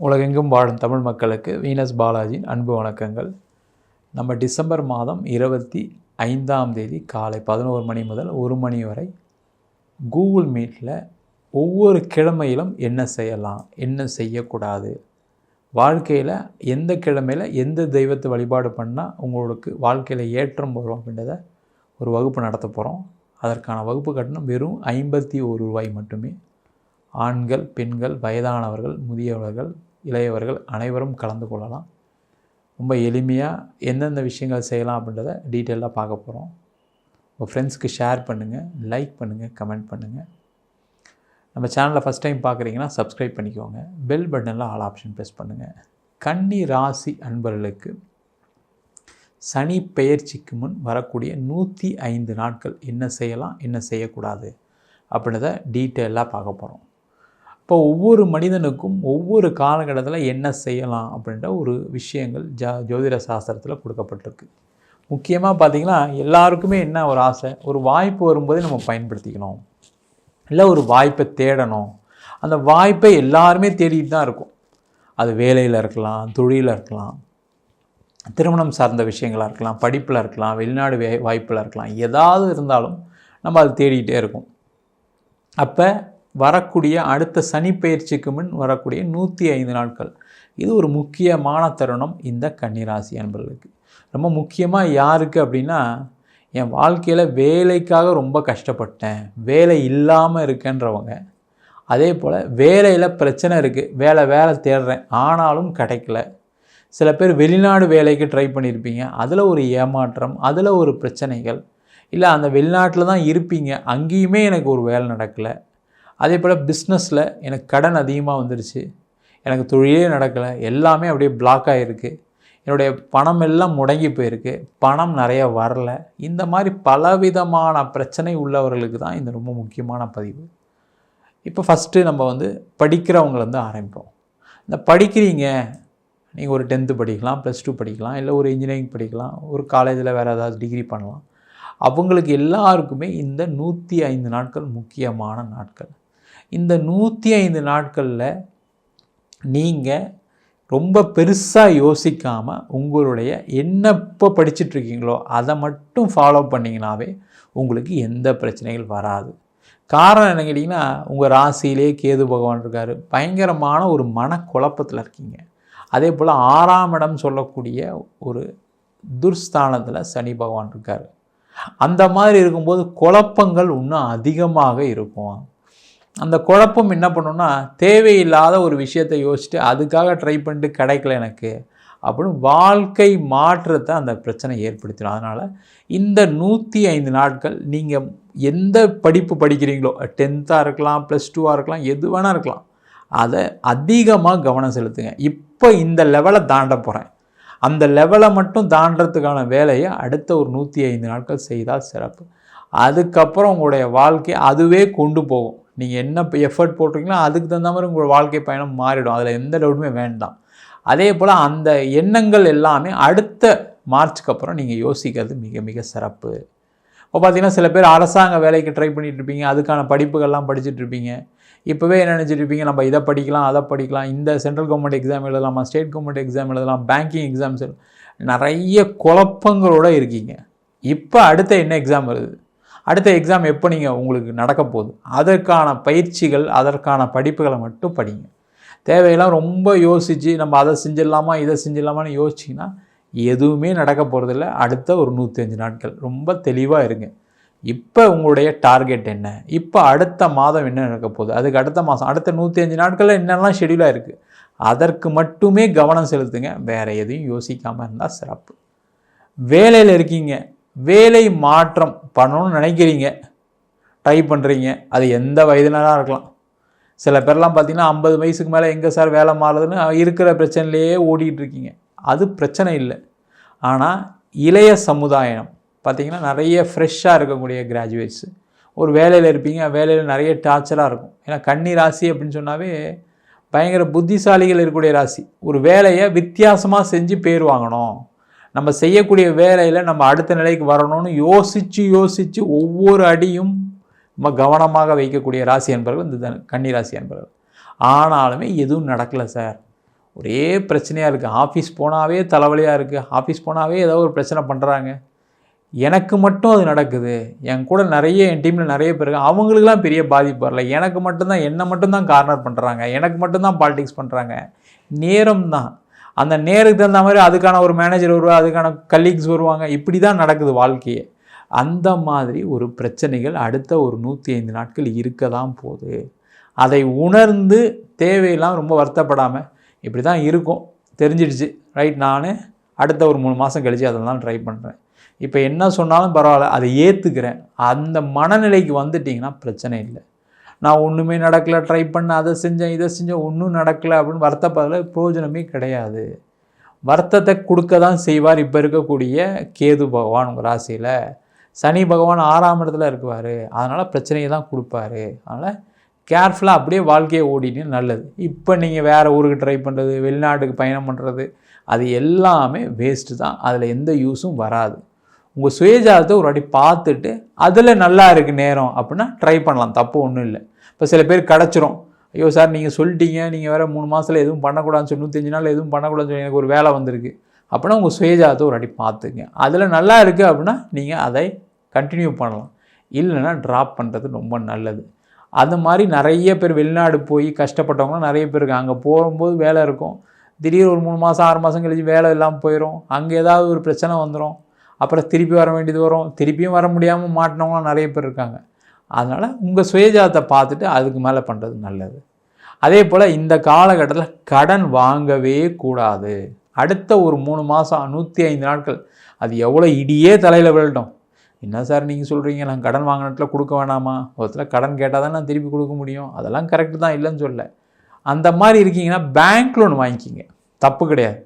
உலகெங்கும் வாழும் தமிழ் மக்களுக்கு வீனஸ் பாலாஜியின் அன்பு வணக்கங்கள். நம்ம டிசம்பர் மாதம் இருபத்தி ஐந்தாம் தேதி காலை பதினோரு மணி முதல் ஒரு மணி வரை கூகுள் மீட்டில் ஒவ்வொரு கிழமையிலும் என்ன செய்யலாம் என்ன செய்யக்கூடாது வாழ்க்கையில் எந்த கிழமையில் எந்த தெய்வத்தை வழிபாடு பண்ணால் உங்களுக்கு வாழ்க்கையில் ஏற்றம் வரும் அப்படின்றத ஒரு வகுப்பு நடத்த போகிறோம் அதற்கான வகுப்பு கட்டணம் வெறும் ஐம்பத்தி ஒரு ரூபாய் மட்டுமே. ஆண்கள் பெண்கள் வயதானவர்கள் முதியவர்கள் இளையவர்கள் அனைவரும் கலந்து கொள்ளலாம். ரொம்ப எளிமையாக எந்தெந்த விஷயங்கள் செய்யலாம் அப்படின்றத டீட்டெயிலாக பார்க்க போகிறோம் உங்கள் ஃப்ரெண்ட்ஸ்க்கு ஷேர் பண்ணுங்கள் லைக் பண்ணுங்கள் கமெண்ட் பண்ணுங்கள் நம்ம சேனலை ஃபஸ்ட் டைம் பார்க்குறீங்கன்னா சப்ஸ்கிரைப் பண்ணிக்கோங்க. பெல் பட்டனில் ஆல் ஆப்ஷன் ப்ரெஸ் பண்ணுங்கள் கன்னி ராசி அன்பர்களுக்கு சனி பெயர்ச்சிக்கு முன் வரக்கூடிய நூற்றி ஐந்து நாட்கள் என்ன செய்யலாம் என்ன செய்யக்கூடாது அப்படின்றத டீட்டெயிலாக பார்க்க போகிறோம் இப்போ ஒவ்வொரு மனிதனுக்கும் ஒவ்வொரு காலகட்டத்தில் என்ன செய்யலாம் அப்படின்ற ஒரு விஷயங்கள் ஜா ஜோதிட சாஸ்திரத்தில் கொடுக்கப்பட்டிருக்கு. முக்கியமாக பார்த்திங்கன்னா எல்லாருக்குமே என்ன ஒரு ஆசை? ஒரு வாய்ப்பு வரும்போதே நம்ம பயன்படுத்திக்கணும். இல்லை ஒரு வாய்ப்பை தேடணும். அந்த வாய்ப்பை எல்லாருமே தேடிட்டு தான் இருக்கும். அது வேலையில் இருக்கலாம் தொழிலில் இருக்கலாம் திருமணம் சார்ந்த விஷயங்களாக இருக்கலாம் படிப்பில் இருக்கலாம் வெளிநாடு வே வாய்ப்பில் இருக்கலாம். ஏதாவது இருந்தாலும் நம்ம அது தேடிக்கிட்டே இருக்கும். அப்போ வரக்கூடிய அடுத்த சனி பயிற்சிக்கு முன் வரக்கூடிய நூற்றி ஐந்து நாட்கள். இது ஒரு முக்கியமான தருணம் இந்த கன்னிராசி அன்பர்களுக்கு. ரொம்ப முக்கியமாக யாருக்கு அப்படின்னா என் வாழ்க்கையில் வேலைக்காக ரொம்ப கஷ்டப்பட்டேன். வேலை இல்லாமல் இருக்கேன்றவங்க. அதே போல் வேலையில் பிரச்சனை இருக்குது வேலை வேலை தேடுறேன். ஆனாலும் கிடைக்கல. சில பேர் வெளிநாடு வேலைக்கு ட்ரை பண்ணியிருப்பீங்க அதில் ஒரு ஏமாற்றம் அதில் ஒரு பிரச்சனைகள். இல்லை அந்த வெளிநாட்டில் தான் இருப்பீங்க. அங்கேயுமே எனக்கு ஒரு வேலை நடக்கலை. அதே போல் பிஸ்னஸில் எனக்கு கடன் அதிகமாக வந்துருச்சு. எனக்கு தொழிலே நடக்கலை. எல்லாமே அப்படியே பிளாக் ஆகிருக்கு என்னுடைய பணம் எல்லாம் முடங்கி போயிருக்கு. பணம் நிறைய வரல. இந்த மாதிரி பலவிதமான பிரச்சனை உள்ளவர்களுக்கு தான் இந்த ரொம்ப முக்கியமான பதிவு. இப்போ ஃபஸ்ட்டு நம்ம வந்து படிக்கிறவங்கள ஆரம்பிப்போம். இந்த படிக்கிறீங்க. நீங்கள் ஒரு டென்த்து படிக்கலாம் ப்ளஸ் டூ படிக்கலாம் இல்லை ஒரு இன்ஜினியரிங் படிக்கலாம் ஒரு காலேஜில் வேறு ஏதாவது டிகிரி பண்ணலாம். அவங்களுக்கு எல்லாருக்குமே இந்த நூற்றி ஐந்து நாட்கள் முக்கியமான நாட்கள். இந்த நூற்றி ஐந்து நாட்களில் நீங்கள் ரொம்ப பெருசாக யோசிக்காமல் உங்களுடைய என்ன இப்போ படிச்சுட்ருக்கீங்களோ அதை மட்டும் ஃபாலோ பண்ணிங்கனாவே உங்களுக்கு எந்த பிரச்சனைகள் வராது. காரணம் என்ன கேட்டிங்கன்னா உங்கள் ராசியிலே கேது பகவான் இருக்கார். பயங்கரமான ஒரு மனக்குழப்பத்தில் இருக்கீங்க. அதே போல் ஆறாம் இடம் சொல்லக்கூடிய ஒரு துர்ஸ்தானத்தில் சனி பகவான் இருக்கார். அந்த மாதிரி இருக்கும்போது குழப்பங்கள் இன்னும் அதிகமாக இருக்கும். அந்த குழப்பம் என்ன பண்ணுன்னா தேவையில்லாத ஒரு விஷயத்தை யோசிச்சுட்டு அதுக்காக ட்ரை பண்ணிட்டு கிடைக்கல எனக்கு அப்படின்னு வாழ்க்கை மாற்றத்தை அந்த பிரச்சனை ஏற்படுத்திடும். அதனால் இந்த நூற்றி ஐந்து நாட்கள் நீங்கள் எந்த படிப்பு படிக்கிறீங்களோ டென்த்தாக இருக்கலாம் ப்ளஸ் டூவாக இருக்கலாம் எது வேணால் இருக்கலாம் அதை அதிகமாக கவனம் செலுத்துங்க. இப்போ இந்த லெவலை தாண்ட போகிறேன் அந்த லெவலை மட்டும் தாண்டறதுக்கான வேலையை அடுத்த ஒரு நூற்றி ஐந்து நாட்கள் செய்தால் சிறப்பு. அதுக்கப்புறம் உங்களுடைய வாழ்க்கை அதுவே கொண்டு போகும். நீங்கள் என்ன இப்போ எஃபர்ட் போட்டிருக்கீங்களோ அதுக்கு தகுந்த மாதிரி உங்கள் வாழ்க்கை பயணம் மாறிடும். அதில் எந்த டவுட்டுமே வேண்டாம். அதே போல் அந்த எண்ணங்கள் எல்லாமே அடுத்த மார்ச்சுக்கு அப்புறம் நீங்கள் யோசிக்கிறது மிக மிக சிறப்பு. இப்போ பார்த்தீங்கன்னா சில பேர் அரசாங்க வேலைக்கு ட்ரை பண்ணிகிட்டு இருப்பீங்க. அதுக்கான படிப்புகள்லாம் படிச்சுட்டு இருப்பீங்க. இப்போவே என்ன நினச்சிட்டு இருப்பீங்க? நம்ம இதை படிக்கலாம் அதை படிக்கலாம். இந்த சென்ட்ரல் கவர்மெண்ட் எக்ஸாம் எழுதலாமா? ஸ்டேட் கவர்மெண்ட் எக்ஸாம் எழுதலாம். பேங்கிங் எக்ஸாம்ஸ் நிறைய குழப்பங்களோடு இருக்கீங்க. இப்போ அடுத்த என்ன எக்ஸாம் வருது? அடுத்த எக்ஸாம் எப்போ நீங்கள் உங்களுக்கு நடக்க போகுது? அதற்கான பயிற்சிகள் அதற்கான படிப்புகளை மட்டும் படிங்க. தேவையெல்லாம் ரொம்ப யோசித்து நம்ம அதை செஞ்சிடலாமா இதை செஞ்சிடலாமான்னு யோசிச்சிங்கன்னா எதுவுமே நடக்க போகிறதில்ல அடுத்த ஒரு நூற்றஞ்சு நாட்கள். ரொம்ப தெளிவாக இருங்க. இப்போ உங்களுடைய டார்கெட் என்ன? இப்போ அடுத்த மாதம் என்ன நடக்க போகுது? அதுக்கு அடுத்த மாதம் அடுத்த நூற்றி அஞ்சு நாட்களில் என்னெல்லாம் ஷெடியூலாக இருக்குது அதற்கு மட்டுமே கவனம் செலுத்துங்க. வேறு எதையும் யோசிக்காமல் இருந்தால் சிறப்பு. வேலையில் இருக்கீங்க. வேலை மாற்றம் பண்ணணும்னு நினைக்கிறீங்க. ட்ரை பண்ணுறீங்க அது எந்த வயதினராக இருக்கலாம். சில பேர்லாம் பார்த்தீங்கன்னா ஐம்பது வயசுக்கு மேலே எங்கே சார் வேலை மாறுதுன்னு இருக்கிற பிரச்சனையிலேயே ஓடிக்கிட்டு இருக்கீங்க. அது பிரச்சனை இல்லை. ஆனால் இளைய சமுதாயம் பார்த்திங்கன்னா நிறைய ஃப்ரெஷ்ஷாக இருக்கக்கூடிய கிராஜுவேட்ஸு ஒரு வேலையில் இருப்பீங்க வேலையில் நிறைய டார்ச்சராக இருக்கும். ஏன்னா கன்னி ராசி அப்படின்னு சொன்னாவே பயங்கர புத்திசாலிகள் இருக்கக்கூடிய ராசி. ஒரு வேலையை வித்தியாசமாக செஞ்சு பேர் வாங்கணும். நம்ம செய்யக்கூடிய வேலையில் நம்ம அடுத்த நிலைக்கு வரணும்னு யோசித்து யோசித்து ஒவ்வொரு அடியும் நம்ம கவனமாக வைக்கக்கூடிய ராசி என்பர்கள் இந்த கன்னி ராசி என்பவர்கள். ஆனாலுமே எதுவும் நடக்கலை சார். ஒரே பிரச்சனையாக இருக்குது ஆஃபீஸ் போனாவே தலைவலியாக இருக்குது ஆஃபீஸ் போனாவே ஏதோ ஒரு பிரச்சனை பண்ணுறாங்க எனக்கு மட்டும் அது நடக்குது. என் கூட நிறைய என் டீமில் நிறைய பேர் இருக்காங்க. அவங்களுக்குலாம் பெரிய பாதிப்பு வரல. எனக்கு மட்டும்தான் என்னை மட்டும்தான் கார்னர் பண்ணுறாங்க எனக்கு மட்டும்தான் பாலிடிக்ஸ் பண்ணுறாங்க நேரம் தான் அந்த நேருக்கு தகுந்த மாதிரி அதுக்கான ஒரு மேனேஜர் வருவார் அதுக்கான கலீக்ஸ் வருவாங்க. இப்படி தான் நடக்குது வாழ்க்கையே. அந்த மாதிரி ஒரு பிரச்சனைகள் அடுத்த ஒரு நூற்றி ஐந்து நாட்கள் இருக்க தான் போகுது. அதை உணர்ந்து தேவையெல்லாம் ரொம்ப வருத்தப்படாமல் இப்படி தான் இருக்கும். தெரிஞ்சிடுச்சு. ரைட் நான் அடுத்த ஒரு மூணு மாதம் கழித்து அதெல்லாம் ட்ரை பண்ணுறேன் இப்போ என்ன சொன்னாலும் பரவாயில்ல அதை ஏற்றுக்கிறேன் அந்த மனநிலைக்கு வந்துட்டிங்கன்னா பிரச்சனை இல்லை. நான் ஒன்றுமே நடக்கலை ட்ரை பண்ண அதை செஞ்சேன் இதை செஞ்சேன் ஒன்றும் நடக்கலை அப்படின்னு வருத்தப்பதில் பிரயோஜனமே கிடையாது. வருத்தத்தை கொடுக்க தான் செய்வார் இப்போ இருக்கக்கூடிய கேது பகவான் உங்கள் ராசியில். சனி பகவான் ஆறாம் இடத்துல இருக்குவார். அதனால் பிரச்சனையை தான் கொடுப்பாரு. அதனால் கேர்ஃபுல்லாக அப்படியே வாழ்க்கையை ஓடிட்டு நல்லது. இப்போ நீங்கள் வேறு ஊருக்கு ட்ரை பண்ணுறது வெளிநாட்டுக்கு பயணம் பண்ணுறது அது எல்லாமே வேஸ்ட்டு தான். அதில் எந்த யூஸும் வராது. உங்கள் சுயஜாதத்தை ஒரு வாட்டி பார்த்துட்டு அதில் நல்லா இருக்குது நேரம் அப்படின்னா ட்ரை பண்ணலாம். தப்பு ஒன்றும் இல்லை. இப்போ சில பேர் கிடச்சிரும். ஐயோ சார் நீங்கள் சொல்லிட்டீங்க. நீங்கள் வேறு மூணு மாதத்தில் எதுவும் பண்ணக்கூடாதுன்னு சொல்லி நூற்றஞ்சு நாள் எதுவும் பண்ணக்கூடாதுன்னு சொல்லி எனக்கு ஒரு வேலை வந்திருக்கு. அப்படின்னா உங்கள் சுயஜாதத்தை ஒரு வாட்டி பார்த்துங்க. அதில் நல்லா இருக்குது அப்படின்னா நீங்கள் அதை கண்டினியூ பண்ணலாம். இல்லைன்னா ட்ராப் பண்ணுறது ரொம்ப நல்லது. அது மாதிரி நிறைய பேர் வெளிநாடு போய் கஷ்டப்பட்டவங்களாம் நிறைய பேர் இருக்காங்க. அங்கே போகும்போது வேலை இருக்கும். திடீர் ஒரு மூணு மாதம் ஆறு மாதம் கழிச்சு வேலை இல்லாமல் போயிடும் அங்கே ஏதாவது ஒரு பிரச்சனை வந்துடும் அப்புறம் திருப்பி வர வேண்டியது வரும். திருப்பியும் வர முடியாமல் மாட்டினவங்களாம் நிறைய பேர் இருக்காங்க. அதனால் உங்கள் சுயஜாதத்தை பார்த்துட்டு அதுக்கு மேலே பண்ணுறது நல்லது. அதே போல் இந்த காலகட்டத்தில் கடன் வாங்கவே கூடாது. அடுத்த ஒரு மூணு மாதம் நூற்றி ஐந்து நாட்கள் அது எவ்வளோ இடியே தலையில் விழட்டும். என்ன சார் நீங்கள் சொல்கிறீங்க நான் கடன் வாங்கினத்தில் கொடுக்க வேணாமா? ஒருத்தர் கடன் கேட்டால் தான் நான் திருப்பி கொடுக்க முடியும். அதெல்லாம் கரெக்டு தான் இல்லைன்னு சொல்ல அந்த மாதிரி இருக்கீங்கன்னா பேங்க் லோன் வாங்கிக்கிங்க. தப்பு கிடையாது.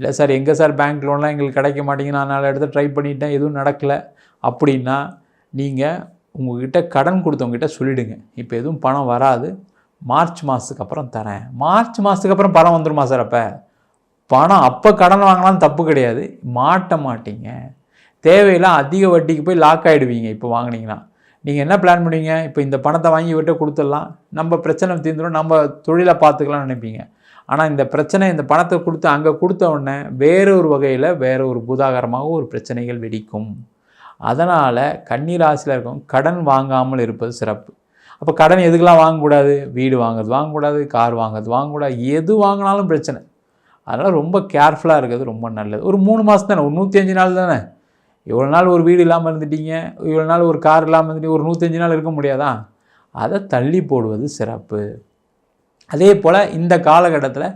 இல்லை சார் எங்கே சார் பேங்க் லோன்லாம் எங்களுக்கு கிடைக்க மாட்டேங்குது நான் நாலு இடத்த ட்ரை பண்ணிட்டேன் எதுவும் நடக்கலை. அப்படின்னா நீங்கள் உங்ககிட்ட கடன் கொடுத்தவங்ககிட்ட சொல்லிவிடுங்க இப்போ எதுவும் பணம் வராது. மார்ச் மாதத்துக்கு அப்புறம் தரேன். மார்ச் மாதத்துக்கு அப்புறம் பணம் வந்துருமா சார் அப்போ? பணம் அப்போ கடன் வாங்கலாம் தப்பு கிடையாது. மாட்ட மாட்டீங்க. தேவையில்லாம் அதிக வட்டிக்கு போய் லாக் ஆகிடுவீங்க இப்போ வாங்கினீங்கன்னா. நீங்கள் என்ன பிளான் பண்ணுவீங்க? இப்போ இந்த பணத்தை வாங்கி விட்டு கொடுத்துடலாம். நம்ம பிரச்சனை தீர்ந்துடும் நம்ம தொழிலை பார்த்துக்கலாம்னு நினைப்பீங்க. ஆனால் இந்த பிரச்சனை இந்த பணத்தை கொடுத்து அங்கே கொடுத்த உடனே வேற ஒரு வகையில் வேற ஒரு பூதாகரமாக ஒரு பிரச்சனைகள் வெடிக்கும். அதனால் கன்னிராசியில் இருக்கும் கடன் வாங்காமல் இருப்பது சிறப்பு. அப்போ கடன் எதுக்கெல்லாம் வாங்கக்கூடாது? வீடு வாங்குறது வாங்கக்கூடாது கார் வாங்குறது வாங்கக்கூடாது எது வாங்கினாலும் பிரச்சனை. அதனால் ரொம்ப கேர்ஃபுல்லாக இருக்கிறது ரொம்ப நல்லது. ஒரு மூணு மாதம் தானே? ஒரு நூற்றி நாள் தானே? இவ்வளோ நாள் ஒரு வீடு இல்லாமல் இருந்துட்டீங்க. இவ்வளோ நாள் ஒரு கார் இல்லாமல் இருந்துட்டீங்க. ஒரு நூற்றஞ்சு நாள் இருக்க முடியாதா? அதை தள்ளி போடுவது சிறப்பு. அதே போல் இந்த காலகட்டத்தில்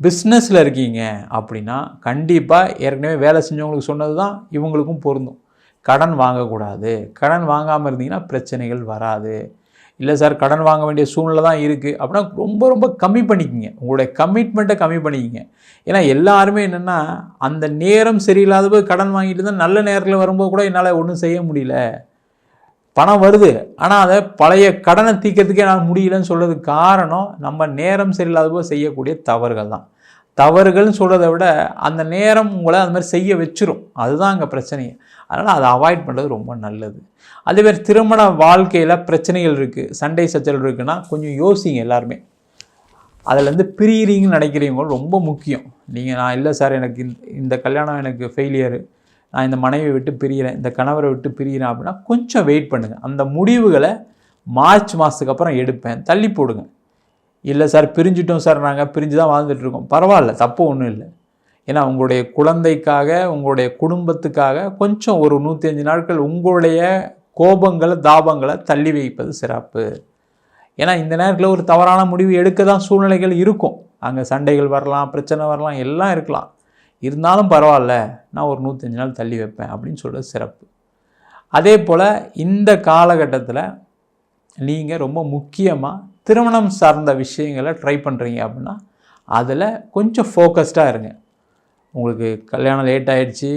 பிஸ்னஸில் இருக்கீங்க அப்படின்னா கண்டிப்பாக ஏற்கனவே வேலை செஞ்சவங்களுக்கு சொன்னது தான் இவங்களுக்கும் பொருந்தும். கடன் வாங்கக்கூடாது. கடன் வாங்காமல் இருந்தீங்கன்னா பிரச்சனைகள் வராது. இல்லை சார் கடன் வாங்க வேண்டிய சூழ்நிலை தான் இருக்குது அப்படின்னா ரொம்ப ரொம்ப கம்மி பண்ணிக்கிங்க. உங்களுடைய கமிட்மெண்ட்டை கம்மி பண்ணிக்கோங்க. ஏன்னா எல்லாருமே என்னென்னா அந்த நேரம் சரியில்லாத போய் கடன் வாங்கிட்டு இருந்தால் நல்ல நேரத்தில் வரும்போது கூட என்னால் ஒன்றும் செய்ய முடியல. பணம் வருது. ஆனால் அதை பழைய கடனை தீக்கிறதுக்கே என்னால் முடியலன்னு சொல்கிறதுக்கு காரணம் நம்ம நேரம் சரியில்லாத போது செய்யக்கூடிய தவறுகள் தான். தவறுகள்னு சொல்கிறத விட அந்த நேரம் உங்களை அந்த மாதிரி செய்ய வச்சிரும். அதுதான் அங்கே பிரச்சனையே. அதனால் அதை அவாய்ட் பண்ணுறது ரொம்ப நல்லது. அதேமாரி திருமண வாழ்க்கையில் பிரச்சனைகள் இருக்குது சண்டை சச்சல் இருக்குன்னா கொஞ்சம் யோசிங்க எல்லாருமே. அதுலேருந்து பிரியிறீங்கன்னு நினைக்கிறீங்க ரொம்ப முக்கியம். நீங்கள் நான் இல்லை சார் எனக்கு இந்த கல்யாணம் எனக்கு ஃபெயிலியரு நான் இந்த மனைவியை விட்டு பிரிகிறேன் இந்த கணவரை விட்டு பிரிகிறேன் அப்படின்னா கொஞ்சம் வெயிட் பண்ணுங்கள் அந்த முடிவுகளை மார்ச் மாதத்துக்கு அப்புறம் எடுப்பேன். தள்ளி போடுங்க. இல்லை சார் பிரிஞ்சிட்டோம் சார் நாங்கள் பிரிஞ்சு தான் வாழ்ந்துட்டுருக்கோம். பரவாயில்ல தப்பு ஒன்றும் இல்லை. ஏன்னா உங்களுடைய குழந்தைக்காக உங்களுடைய குடும்பத்துக்காக கொஞ்சம் ஒரு நூற்றி அஞ்சு நாட்கள் உங்களுடைய கோபங்களை தாபங்களை தள்ளி வைப்பது சிறப்பு. ஏன்னா இந்த நேரத்தில் ஒரு தவறான முடிவு எடுக்க தான் சூழ்நிலைகள் இருக்கும். அங்கே சண்டைகள் வரலாம் பிரச்சனை வரலாம் எல்லாம் இருக்கலாம். இருந்தாலும் பரவாயில்ல நான் ஒரு நூற்றஞ்சு நாள் தள்ளி வைப்பேன் அப்படின்னு சொல்கிறது சிறப்பு. அதே போல் இந்த காலகட்டத்தில் நீங்கள் ரொம்ப முக்கியமாக திருமணம் சார்ந்த விஷயங்களை ட்ரை பண்ணுறீங்க அப்படின்னா அதில் கொஞ்சம் ஃபோக்கஸ்டாக இருங்க. உங்களுக்கு கல்யாணம் லேட் ஆகிடுச்சி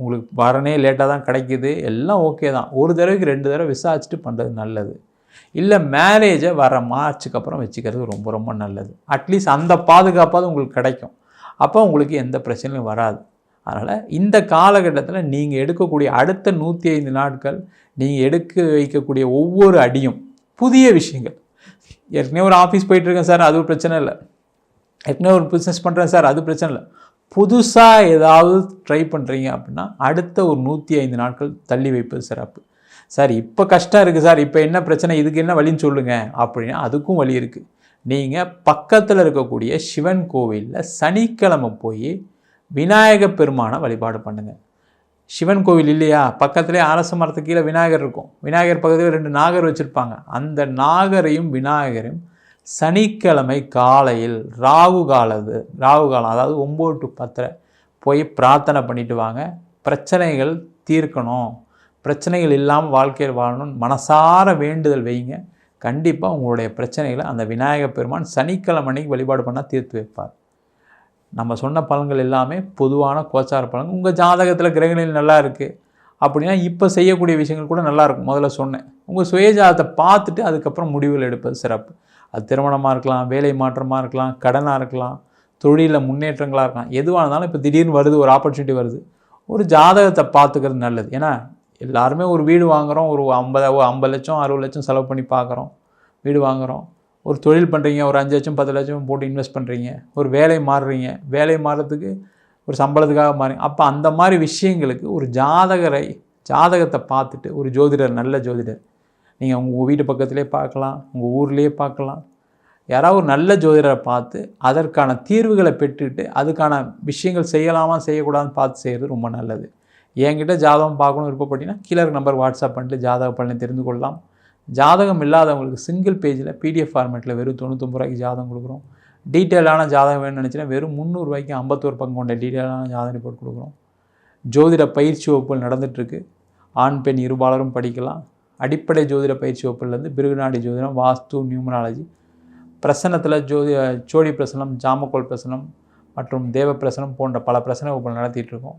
உங்களுக்கு வரனே லேட்டாக தான் கிடைக்கிது எல்லாம் ஓகே தான். ஒரு தடவைக்கு ரெண்டு தடவை விசாரிச்சுட்டு பண்ணுறது நல்லது. இல்லை மேரேஜை வர மார்ச்சுக்கு அப்புறம் வச்சுக்கிறது ரொம்ப ரொம்ப நல்லது. அட்லீஸ்ட் அந்த பாதுகாப்பாக உங்களுக்கு கிடைக்கும். அப்போ உங்களுக்கு எந்த பிரச்சனையும் வராது. அதனால் இந்த காலகட்டத்தில் நீங்கள் எடுக்கக்கூடிய அடுத்த நூற்றி ஐந்து நாட்கள் நீங்கள் எடுக்க வைக்கக்கூடிய ஒவ்வொரு அடியும் புதிய விஷயங்கள். ஏற்கனவே ஒரு ஆஃபீஸ் போயிட்டுருக்கேன் சார் அது ஒரு பிரச்சனை இல்லை. ஏற்கனவே ஒரு பிஸ்னஸ் பண்ணுறேன் சார் அது பிரச்சனை இல்லை. புதுசாக ஏதாவது ட்ரை பண்ணுறீங்க அப்படின்னா அடுத்த ஒரு நூற்றி ஐந்து நாட்கள் தள்ளி வைப்பது சிறப்பு. சார் இப்போ கஷ்டம் இருக்குது சார் இப்போ என்ன பிரச்சனை இதுக்கு என்ன வழின்னு சொல்லுங்கள் அப்படின்னா அதுக்கும் வழி இருக்குது நீங்கள் பக்கத்தில் இருக்கக்கூடிய சிவன் கோவிலில் சனிக்கிழமை போய் விநாயக பெருமானை வழிபாடு பண்ணுங்கள் சிவன் கோவில் இல்லையா? பக்கத்துலேயே அரச மரத்துக்கு கீழே விநாயகர் இருக்கும். விநாயகர் பக்கத்தில் ரெண்டு நாகர் வச்சுருப்பாங்க. அந்த நாகரையும் விநாயகரையும் சனிக்கிழமை காலையில் ராகு காலது ராகு காலம் அதாவது ஒம்பது டு பத்தரை போய் பிரார்த்தனை பண்ணிட்டு வாங்க. பிரச்சனைகள் தீர்க்கணும். பிரச்சனைகள் இல்லாமல் வாழ்க்கையில் வாழணும்னு மனசார வேண்டுதல் வைங்க. கண்டிப்பாக உங்களுடைய பிரச்சனைகளை அந்த விநாயகர் பெருமான் சனிக்கிழமை அன்னைக்கு வழிபாடு பண்ணால் தீர்த்து வைப்பார். நம்ம சொன்ன பலன்கள் எல்லாமே பொதுவான கோச்சார பலன்கள். உங்கள் ஜாதகத்தில் கிரகணிகள் நல்லா இருக்குது அப்படின்னா இப்போ செய்யக்கூடிய விஷயங்கள் கூட நல்லாயிருக்கும் முதல்ல சொன்னேன். உங்கள் சுயஜாதத்தை பார்த்துட்டு அதுக்கப்புறம் முடிவுகள் எடுப்பது சிறப்பு. அது திருமணமாக இருக்கலாம் வேலை மாற்றமாக இருக்கலாம் கடனாக இருக்கலாம் தொழிலில் முன்னேற்றங்களாக இருக்கலாம். எதுவாக இருந்தாலும் இப்போ திடீர்னு வருது ஒரு ஆப்பர்ச்சுனிட்டி வருது. ஒரு ஜாதகத்தை பார்த்துக்கிறது நல்லது. ஏன்னா எல்லாருமே ஒரு வீடு வாங்குகிறோம் ஒரு ஐம்பது ஐம்பது லட்சம் அறுபது லட்சம் செலவு பண்ணி பார்க்குறோம் வீடு வாங்குகிறோம் ஒரு தொழில் பண்ணுறீங்க ஒரு அஞ்சு லட்சம் பத்து லட்சம் போட்டு இன்வெஸ்ட் பண்ணுறீங்க ஒரு வேலை மாறுறீங்க. வேலை மாறுறதுக்கு ஒரு சம்பளத்துக்காக மாறி அப்போ அந்த மாதிரி விஷயங்களுக்கு ஒரு ஜாதகரை ஜாதகத்தை பார்த்துட்டு ஒரு ஜோதிடர் நல்ல ஜோதிடர். நீங்கள் உங்கள் வீட்டு பக்கத்துலேயே பார்க்கலாம் உங்கள் ஊர்லேயே பார்க்கலாம். யாராவது ஒரு நல்ல ஜோதிடரை பார்த்து அதற்கான தீர்வுகளை பெற்றுட்டு அதுக்கான விஷயங்கள் செய்யலாமா செய்யக்கூடாதுன்னு பார்த்து செய்கிறது ரொம்ப நல்லது. என்கிட்ட ஜாதகம் பார்க்கணும் விருப்பப்பட்டீங்கன்னா கீழே நம்பர் வாட்ஸ்அப் பண்ணிட்டு ஜாதக பலனை தெரிந்து கொள்ளலாம். ஜாதகம் இல்லாதவங்களுக்கு சிங்கிள் பேஜில் பிடிஎஃப் ஃபார்மேட்டில் வெறும் தொண்ணூத்தொம்பது ரூபாய்க்கு ஜாதகம் கொடுக்குறோம். டீட்டெயிலான ஜாதகம் வேணும்னு நினச்சினா வெறும் முந்நூறுரூவாய்க்கு ஐம்பத்தோரு பக்கம் கொண்ட டீட்டெயிலான ஜாதக ரிப்போர்ட் கொடுக்குறோம். ஜோதிட பயிற்சி வகுப்புகள் நடந்துகிட்ருக்கு ஆண் பெண் இருபாலரும் படிக்கலாம். அடிப்படை ஜோதிட பயிற்சி வகுப்புலேருந்து பிருகுநாடி ஜோதிடம் வாஸ்து நியூமராலஜி. பிரசனத்தில் ஜோதி சோடி பிரசனம் ஜாமக்கோல் பிரசனம் மற்றும் தேவ பிரசனம் போன்ற பல பிரசன வகுப்புகள் நடத்திட்டு இருக்கோம்